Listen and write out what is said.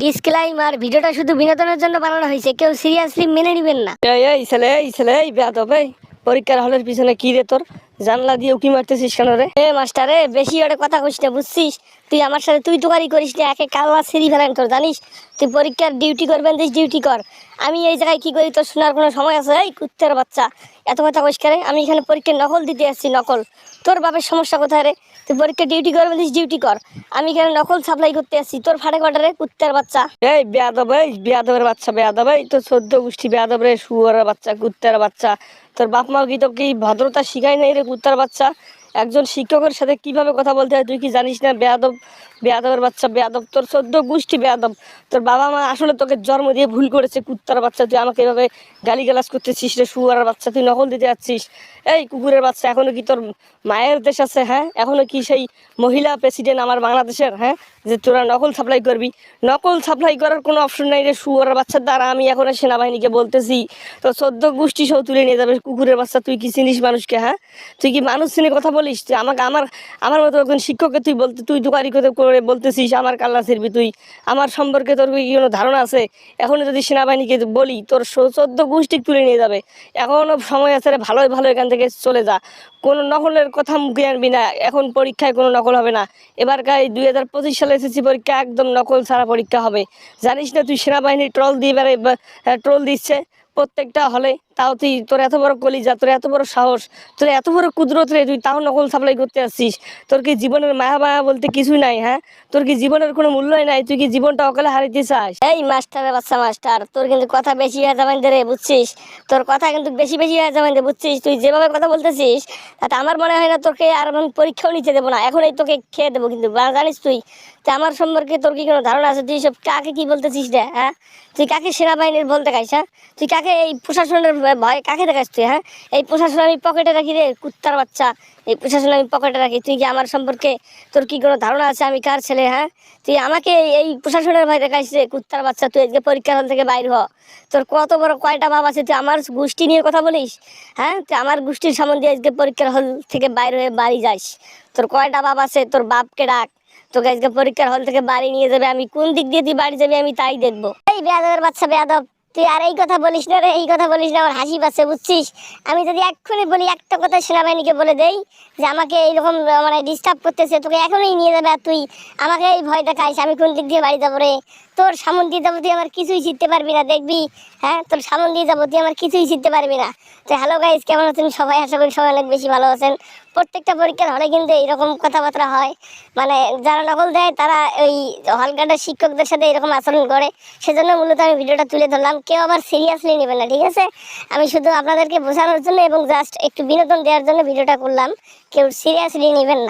Disclaimer ভিডিওটা শুধু বিনোদনের জন্য বানানো হয়েছে। কেউ সিরিয়াসলি মেনে নেবেন না। এই এই ছেলে এই ছেলে এই বেয়াদব এই। পরীক্ষার হলের পিছনে কি রে তোর? জানলা দিয়ে উকি মারতেছিস কেন রে? এ মাস্টারে বেশি ওটা কথা কইস না বুঝছিস? তুই আমার সাথে তুই তুকারি করিস না একে কাল্লা সিঁড়ি ফেলেন তোর জানিস? তুই পরীক্ষার ডিউটি করবেন দিস ডিউটি কর। আমি এই জায়গায় কি করি? তোর শোনার কোনো সময় আছে? এই কুত্তের বাচ্চা। এত কথা পরিষ্কার করে আমি এখানে পরীক্ষা নকল দিতে আসছি, নকল। তোর বাপের সমস্যা কোথায় রে? তুই পরীক্ষা ডিউটি কর বলিস ডিউটি কর। আমি এখানে নকল সাপ্লাই করতে আসছি। তোর ফাটে কটা রে? কুত্তার বাচ্চা। এই বেয়াদব, এই বেয়াদবের বাচ্চা, বেয়াদব, এই তোর সদ্য গোষ্ঠী বেয়াদব রে, শুয়ারের বাচ্চা, কুত্তার বাচ্চা। তোর বাপ মা কি তো কি ভদ্রতা শিখায় নাই রে, কুত্তার বাচ্চা? একজন শিক্ষকের সাথে কীভাবে কথা বলতে হয় তুই কি জানিস না? বেয়াদব, বেয়াদবের বাচ্চা, বেয়াদব, তোর সদ্য গোষ্ঠী বেয়াদব। তোর বাবা মা আসলে তোকে জন্ম দিয়ে ভুল করেছে, কুত্তার বাচ্চা, তুই আমাকে এভাবে গালি গালিগালাজ করতেছিস রে শুয়ারের বাচ্চা, তুই নকল দিতে যাচ্ছিস। এই কুকুরের বাচ্চা, এখনও কি তোর মায়ের দেশ আছে হ্যাঁ? এখনও কি সেই মহিলা প্রেসিডেন্ট আমার বাংলাদেশের হ্যাঁ? যে তোরা নকল সাপ্লাই করবি। নকল সাপ্লাই করার কোনো অপশন নাই রে শুয়ারের বাচ্চার দ্বারা আমি এখন সেনাবাহিনীকে বলতেছি। তো সদ্য গোষ্ঠী সহ তুলে নিয়ে যাবে, কুকুরের বাচ্চা, তুই কি চিনিস মানুষকে হ্যাঁ? তুই কি মানুষ চিনে কথা বলিস তুই? আমাকে আমার আমার মতো একজন শিক্ষককে তুই বলতে তুই দুকারি করে বলতেছিস, আমার কাল্লা ছিড়বি তুই। আমার সম্পর্কে তোর কি কোনো ধারণা আছে? এখনই যদি সেনাবাহিনীকে বলি, তোর চোদ্দ গোষ্ঠী তুলে নিয়ে যাবে। এখনও সময় আছে রে, ভালোই ভালো এখান থেকে চলে যা। কোনো নকলের কথা মুখে আনবি না। এখন পরীক্ষায় কোনো নকল হবে না। এবারকার দুই হাজার পঁচিশ সালে এসেছি পরীক্ষা একদম নকল ছাড়া পরীক্ষা হবে। জানিস না তুই সেনাবাহিনী ট্রল দিয়ে বেড়ে ট্রোল দিচ্ছে প্রত্যেকটা হলে। তাও তুই, তোর এত বড় কলিজা, তোর এত বড় সাহস, তোর এত বড় কুদরত রে, তুই তাও নকল সাপ্লাই করতে আসছিস। তোর কি জীবনের মায়া মায়া বলতে কিছুই নাই হ্যাঁ? তোর কি জীবনের কোনো মূল্যই নাই, তুই কি জীবনটা অকালে হারিতে চাস? এই মাস্টারের বাচ্চা মাস্টার, তোর কিন্তু কথা বেশি হয়ে যাবেন রে, বুঝছিস? তোর কথা কিন্তু বেশি বেশি হয়ে যাবেন বুঝছিস? তুই যেভাবে কথা বলতেছিস, তাতে আমার মনে হয় না তোকে আর পরীক্ষাও নিতে দেবো না। এখনই তোকে খেয়ে দেবো কিন্তু জানিস তুই? তো আমার সম্পর্কে তোর কি কোনো ধারণা আছে? তুই সব কাকে কি বলতেছিস রে হ্যাঁ? তুই কাকে সেনাবাহিনীর বলতে গাইস হ্যাঁ? তুই কাকে এই প্রশাসনের ভয় কাকে দেখাস তুই হ্যাঁ? এই প্রশাসন আমি পকেটে রাখি রে, কুত্তার বাচ্চা। এই প্রশাসন আমি পকেটে রাখি। তুই কি আমার সম্পর্কে তোর কি কোনো ধারণা আছে? আমি কার ছেলে হ্যাঁ? তুই আমাকে এই প্রশাসনের ভয় দেখাইস রে, কুত্তার বাচ্চা। তুই আজকে পরীক্ষা হল থেকে বাইর হ। তোর কত বড় কয়টা বাপ আছে? তুই আমার গোষ্ঠী নিয়ে কথা বলিস হ্যাঁ? তুই আমার গোষ্ঠীর সম্বন্ধে আজকে পরীক্ষার হল থেকে বাইর হয়ে বাড়ি যাস তোর কয়টা বাপ আছে? তোর বাপকে ডাক। তোকে আজকে পরীক্ষার হল থেকে বাড়ি নিয়ে যাবে। আমি কোন দিক দিয়ে তুই বাড়ি যাবি আমি তাই দেখব। এই বেয়াদবের বাচ্চা, বেয়াদব। তুই আর এই কথা বলিস না রে, এই কথা বলিস না, আমার হাসি পাচ্ছে, বুঝছিস? আমি যদি এক্ষুনি বলি, একটা কথা সেনাবাহিনীকে বলে দেই যে আমাকে এইরকম মানে ডিস্টার্ব করতেছে, তোকে এখনই নিয়ে যাবে আর তুই আমাকে এই ভয় দেখাইস আমি কোন দিক দিয়ে বাড়ি যাব রে? তোর সামন দিয়ে যাব, তুই আমার কিছুই শিখতে পারবি না, দেখবি? হ্যাঁ তোর সামন দিয়ে যাব, তুই আমার কিছুই শিখতে পারবি না। তো হ্যালো গাইজ কেমন আছেন সবাই? আশা করি সবাই অনেক বেশি ভালো আছেন। প্রত্যেকটা পরীক্ষার হলে কিন্তু এইরকম কথাবার্তা হয়। মানে যারা নকল দেয়, তারা ওই হলকাটার শিক্ষকদের সাথে এরকম আচরণ করে। সেজন্য মূলত আমি ভিডিওটা তুলে ধরলাম। কেউ আবার সিরিয়াসলি নেবেন না, ঠিক আছে? আমি শুধু আপনাদেরকে বোঝানোর জন্য এবং জাস্ট একটু বিনোদন দেওয়ার জন্য ভিডিওটা করলাম। কেউ সিরিয়াসলি নেবেন না।